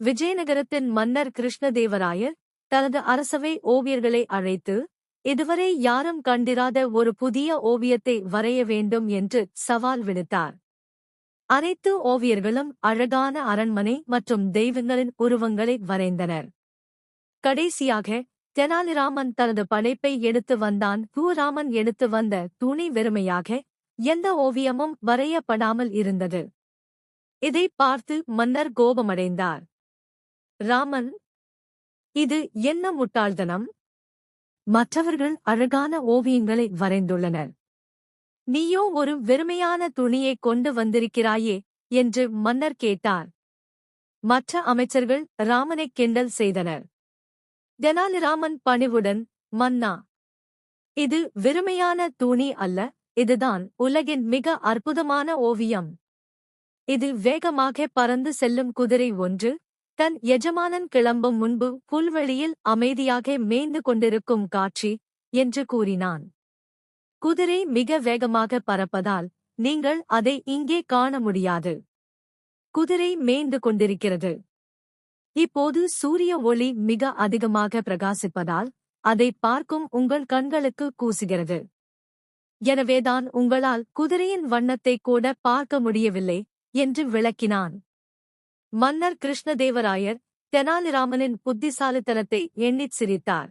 விஜயநகரத்தின் மன்னர் கிருஷ்ணதேவராயர் தனது அரசவை ஓவியர்களை அழைத்து இதுவரை யாரும் கண்டிராத ஒரு புதிய ஓவியத்தை வரைய வேண்டும் என்று சவால் விடுத்தார். அனைத்து ஓவியர்களும் அழகான அரண்மனை மற்றும் தெய்வங்களின் உருவங்களை வரைந்தனர். கடைசியாக தெனாலிராமன் தனது படைப்பை எடுத்து வந்தான். பூராமன் எடுத்து வந்த துணி வெறுமையாக எந்த ஓவியமும் வரையப்படாமல் இருந்தது. இதை பார்த்து மன்னர் கோபமடைந்தார். ராமன் இது என்ன முட்டாள்தனம்? மற்றவர்கள் அழகான ஓவியங்களை வரைந்துள்ளனர். நீயோ ஒரு வெறுமையான துணியை கொண்டு வந்திருக்கிறாயே என்று மன்னர் கேட்டார். மற்ற அமைச்சர்கள் ராமனை கிண்டல் செய்தனர். தெனாலிராமன் பணிவுடன் மன்னா இது வெறுமையான துணி அல்ல இதுதான் உலகின் மிக அற்புதமான ஓவியம். இது வேகமாக பறந்து செல்லும் குதிரை ஒன்று தன் எஜமானன் கிளம்பும் முன்பு புல்வெளியில் அமைதியாக மேய்ந்து கொண்டிருக்கும் காட்சி என்று கூறினான். குதிரை மிக வேகமாக பறப்பதால் நீங்கள் அதை இங்கே காண முடியாது. குதிரை மேய்ந்து கொண்டிருக்கிறது. இப்போது சூரிய ஒளி மிக அதிகமாக பிரகாசிப்பதால் அதை பார்க்கும் உங்கள் கண்களுக்கு கூசுகிறது. எனவேதான் உங்களால் குதிரையின் வண்ணத்தை கூட பார்க்க முடியவில்லை என்று விளக்கினான். மன்னர் கிருஷ்ணதேவராயர் தெனாலிராமனின் புத்திசாலித்தனத்தை எண்ணிச் சிரித்தார்.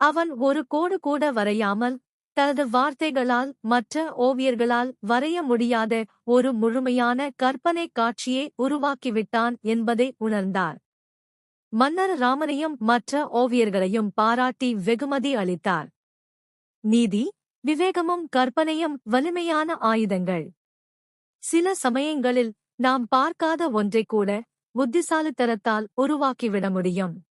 அவன் ஒரு கோடு கூட வரையாமல் தனது வார்த்தைகளால் மற்ற ஓவியர்களால் வரைய முடியாத ஒரு முழுமையான கற்பனை காட்சியை உருவாக்கிவிட்டான் என்பதை உணர்ந்தார். மன்னர் ராமனையும் மற்ற ஓவியர்களையும் பாராட்டி வெகுமதி அளித்தார். நீதி விவேகமும் கற்பனையும் வலிமையான ஆயுதங்கள். சில சமயங்களில் நாம் பார்க்காத ஒன்றைக் கூட புத்திசாலித்தனத்தால் உருவாக்கிவிட முடியும்.